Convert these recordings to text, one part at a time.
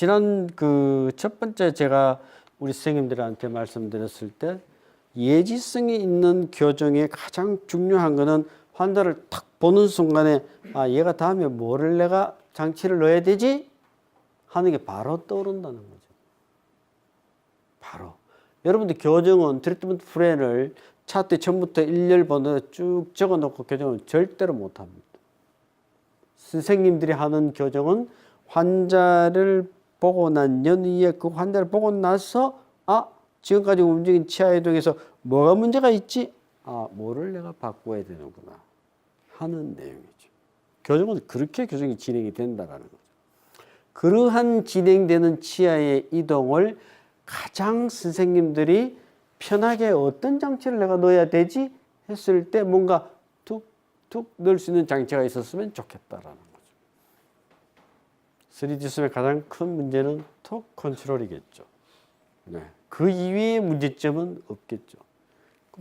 지난 그 첫 번째 제가 우리 선생님들한테 말씀드렸을 때 예지성이 있는 교정의 가장 중요한 거는 환자를 탁 보는 순간에 아 얘가 다음에 뭐를 내가 장치를 넣어야 되지 하는 게 바로 떠오른다는 거죠. 바로 여러분들 교정은 트리트먼트 플랜을 차트 처음부터 일렬 번호로 쭉 적어놓고 교정은 절대로 못합니다. 선생님들이 하는 교정은 환자를 보고 난 연후에 그 환자를 보고 나서 아 지금까지 움직인 치아 이동에서 뭐가 문제가 있지? 아 뭐를 내가 바꿔야 되는구나 하는 내용이죠. 교정은 그렇게 교정이 진행이 된다라는 거죠. 그러한 진행되는 치아의 이동을 가장 선생님들이 편하게 어떤 장치를 내가 넣어야 되지 했을 때 뭔가 툭툭 넣을 수 있는 장치가 있었으면 좋겠다라는. 3D 수의 가장 큰 문제는 톡 컨트롤이겠죠. 네. 그 이외의 문제점은 없겠죠.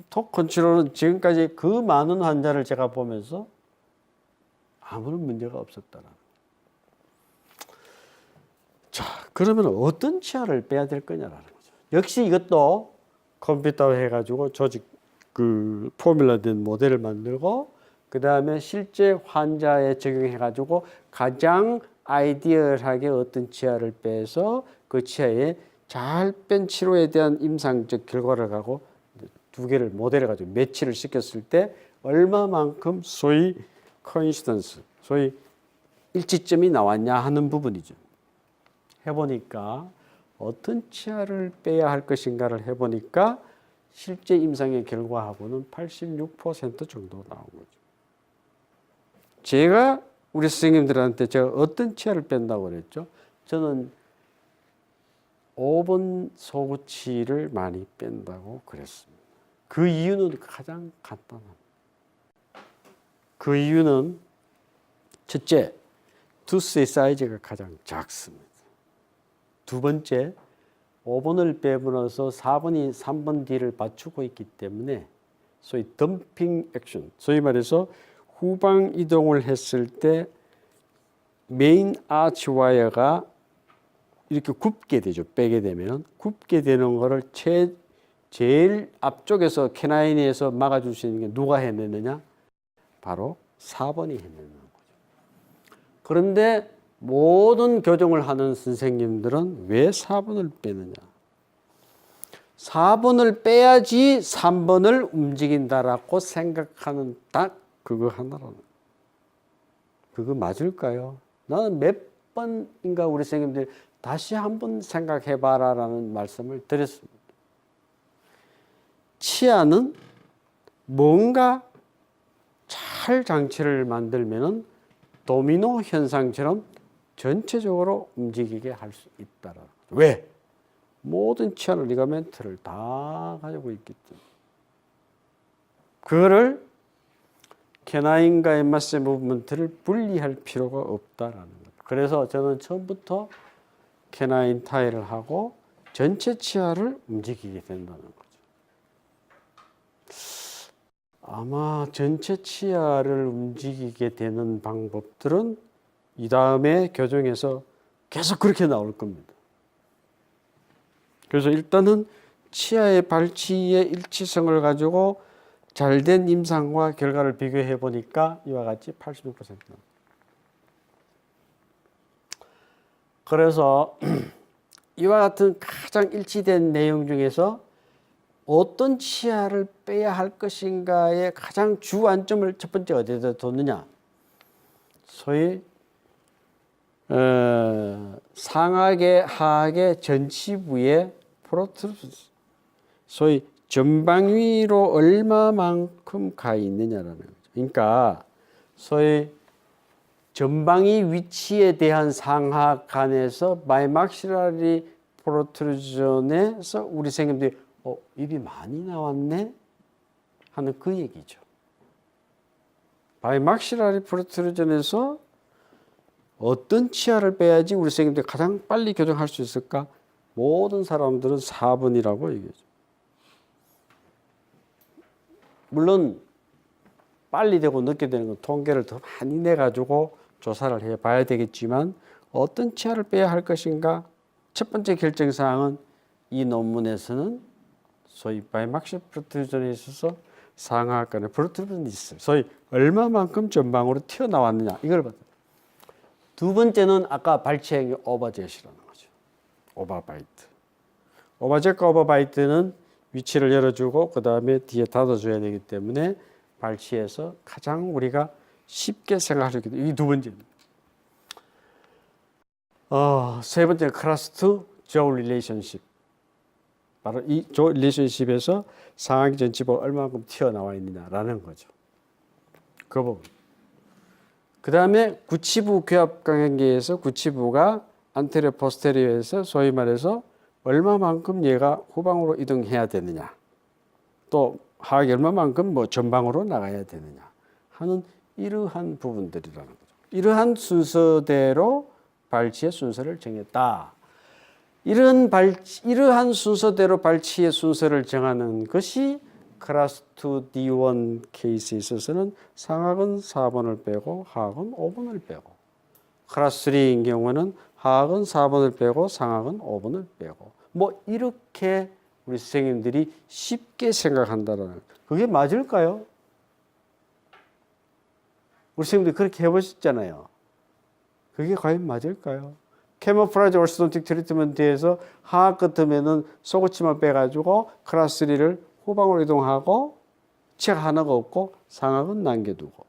톡 컨트롤은 지금까지 그 많은 환자를 제가 보면서 아무런 문제가 없었다는 자, 그러면 어떤 치아를 빼야 될 거냐라는 거죠. 역시 이것도 컴퓨터 해가지고 조직 그 포뮬러된 모델을 만들고 그 다음에 실제 환자에 적용해가지고 가장 아이디얼하게 어떤 치아를 빼서 그 치아에 잘 뺀 치료에 대한 임상적 결과를 가고 두 개를 모델해 가지고 매치를 시켰을 때 얼마만큼 소위 코인시던스, 소위 일치점이 나왔냐 하는 부분이죠. 해보니까 어떤 치아를 빼야 할 것인가를 해보니까 실제 임상의 결과하고는 86% 정도 나온 거죠. 제가 우리 선생님들한테 제가 어떤 치아를 뺀다고 그랬죠? 저는 5번 소구치를 많이 뺀다고 그랬습니다. 그 이유는 가장 간단합니다. 그 이유는 첫째, 투스의 사이즈가 가장 작습니다. 두 번째, 5번을 빼버려서 4번이 3번 D를 받추고 있기 때문에 소위 덤핑 액션, 소위 말해서 후방 이동을 했을 때 메인 아치 와이어가 이렇게 굽게 되죠. 빼게 되면 굽게 되는 거를 제, 제일 앞쪽에서 캐나인에서 막아줄 수 있는 게 누가 해내느냐? 바로 4번이 해내는 거죠. 그런데 모든 교정을 하는 선생님들은 왜 4번을 빼느냐? 4번을 빼야지 3번을 움직인다라고 생각하는 딱 그거 하나라는 그거 맞을까요? 나는 몇 번인가 우리 선생님들 다시 한번 생각해봐라라는 말씀을 드렸습니다. 치아는 뭔가 잘 장치를 만들면은 도미노 현상처럼 전체적으로 움직이게 할 수 있다라. 왜? 모든 치아는 리가멘트를 다 가지고 있기 때문에. 그거를 캐나인과 엠마스 무브먼트를 분리할 필요가 없다라는 것. 그래서 저는 처음부터 캐나인 타일을 하고 전체 치아를 움직이게 된다는 거죠. 아마 전체 치아를 움직이게 되는 방법들은 이 다음에 교정에서 계속 그렇게 나올 겁니다. 그래서 일단은 치아의 발치의 일치성을 가지고 잘된 임상과 결과를 비교해 보니까 이와 같이 86% 나옵니다. 그래서 이와 같은 가장 일치된 내용 중에서 어떤 치아를 빼야 할 것인가의 가장 주안점을 첫 번째 어디에다 뒀느냐? 소위 어, 상하계 하하계 전치부의 프로트루스 소위 전방위로 얼마만큼 가 있느냐라는 거죠. 그러니까 소위 전방위 위치에 대한 상하 간에서 마이막시라리 프로트루전에서 우리 생님들이 어, 입이 많이 나왔네 하는 그 얘기죠. 마이막시라리 프로트루전에서 어떤 치아를 빼야지 우리 선생님들 가장 빨리 교정할 수 있을까? 모든 사람들은 4번이라고 얘기하죠. 물론 빨리 되고 늦게 되는 건 통계를 더 많이 내 가지고 조사를 해 봐야 되겠지만 어떤 치아를 빼야 할 것인가? 첫 번째 결정 사항은 이 논문에서는 소위 바이막시 프로트루전에 있어서 프로트루전이 있어요. 소위 얼마만큼 전방으로 튀어나왔느냐 이걸 봤다. 두 번째는 아까 발치행위 오버젯이라는 거죠. 오버바이트. 오버젯과 오버바이트는 위치를 열어주고 그 다음에 뒤에 닫아줘야 되기 때문에 발치에서 가장 우리가 쉽게 생각할 수 있게 이두 번째입니다. 어, 세 번째 2조 릴레이션십. 바로 이조 릴레이션십에서 상하기 전치부가 얼마만큼 튀어나와 있느냐라는 거죠. 그 부분. 그 다음에 구치부 교합 관계에서 구치부가 안테리어 포스테리어에서 소위 말해서 얼마만큼 얘가 후방으로 이동해야 되느냐. 또 하악이 얼마만큼 뭐 전방으로 나가야 되느냐 하는 이러한 부분들이라는 거죠. 이러한 순서대로 발치의 순서를 정했다. 이런 발 이러한 순서대로 발치의 순서를 정하는 것이 클래스 2 D1 케이스에 있어서는 상악은 4번을 빼고 하악은 5번을 빼고 클래스 3인 경우는 하악은 4번을 빼고 상악은 5번을 빼고 뭐 이렇게 우리 선생님들이 쉽게 생각한다라는 그게 맞을까요? 우리 선생님들이 그렇게 해보셨잖아요. 그게 과연 맞을까요? 캐모프라이즈 orthodontic 트리트먼트에서 하악 같으면은 속옷치만 빼가지고 클래스 3를 후방으로 이동하고 책 하나가 없고 상악은 남겨두고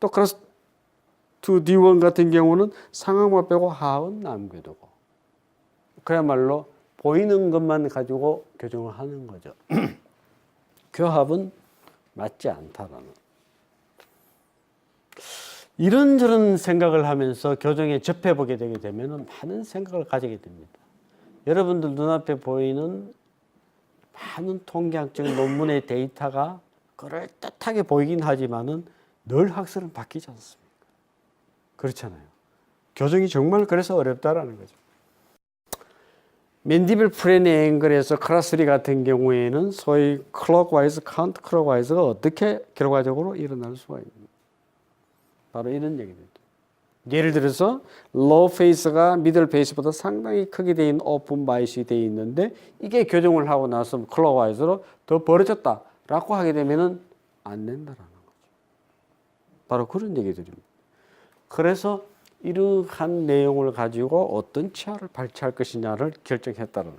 또 클래스 2 D1 같은 경우는 상악만 빼고 하악은 남겨두고 그야말로 보이는 것만 가지고 교정을 하는 거죠. 교합은 맞지 않다라는. 이런저런 생각을 하면서 교정에 접해보게 되게 되면 많은 생각을 가지게 됩니다. 여러분들 눈앞에 보이는 많은 통계학적 논문의 데이터가 그럴듯하게 보이긴 하지만은 늘 학설은 바뀌지 않습니까? 그렇잖아요. 교정이 정말 그래서 어렵다라는 거죠. 맨디빌 프레네 앵글에서 클라스3 같은 경우에는 소위 클럭와이즈, 카운트 클럭와이즈가 어떻게 결과적으로 일어날 수가 있는 바로 이런 얘기입니다. 예를 들어서 로우 페이스가 미들 페이스보다 상당히 크게 돼 있는 바이시 돼 있는데 이게 교정을 하고 나서 클럭와이즈로 더 벌어졌다라고 하게 되면은 안 된다라는 거죠. 바로 그런 얘기들입니다. 그래서 이러한 내용을 가지고 어떤 치아를 발치할 것이냐를 결정했다는.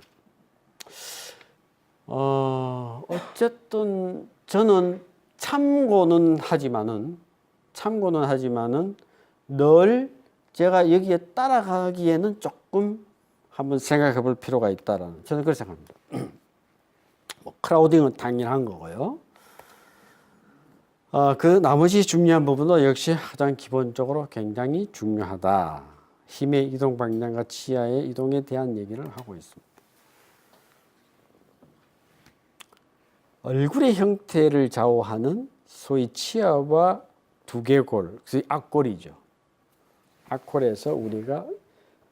어, 어쨌든 저는 참고는 하지만은 참고는 하지만은 늘 제가 여기에 따라가기에는 조금 한번 생각해 볼 필요가 있다라는 저는 그렇게 생각합니다. 뭐 크라우딩은 당연한 거고요. 어, 그 나머지 중요한 부분도 역시 가장 기본적으로 굉장히 중요하다. 힘의 이동 방향과 치아의 이동에 대한 얘기를 하고 있습니다. 얼굴의 형태를 좌우하는 소위 치아와 두개골, 그 앞골이죠. 앞골에서 우리가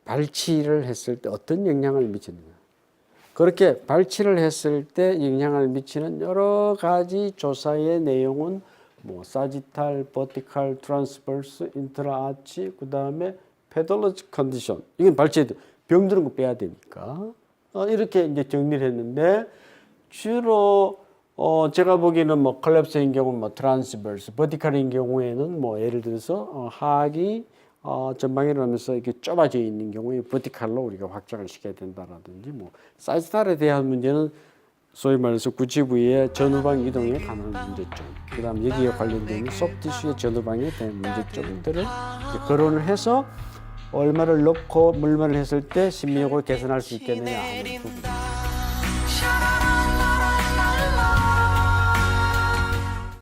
발치를 했을 때 어떤 영향을 미치느냐. 그렇게 발치를 했을 때 영향을 미치는 여러 가지 조사의 내용은 뭐 사지탈, 버티칼, 트랜스버스, 인트라아치, 그 다음에 페돌로지 컨디션. 이건 발치에 병 드는 거 빼야 되니까 어, 이렇게 이제 정리를 했는데 주로 어 제가 보기에는 뭐 컬랩스인 경우는 뭐 트랜스버스, 버티칼인 경우에는 뭐 예를 들어서 어, 하악이 어, 전방에 일어나면서 이렇게 좁아져 있는 경우에 버티칼로 우리가 확장을 시켜야 된다라든지 뭐 사이즈탈에 대한 문제는 소위 말해서 구치부의 전후방 이동에 관한 문제점, 그 다음 여기에 관련된 소프티슈의 전후방에 대한 문제점들을 거론을 해서 얼마를 넣고 물만을 했을 때 신미역을 개선할 수 있겠느냐 하는 부분.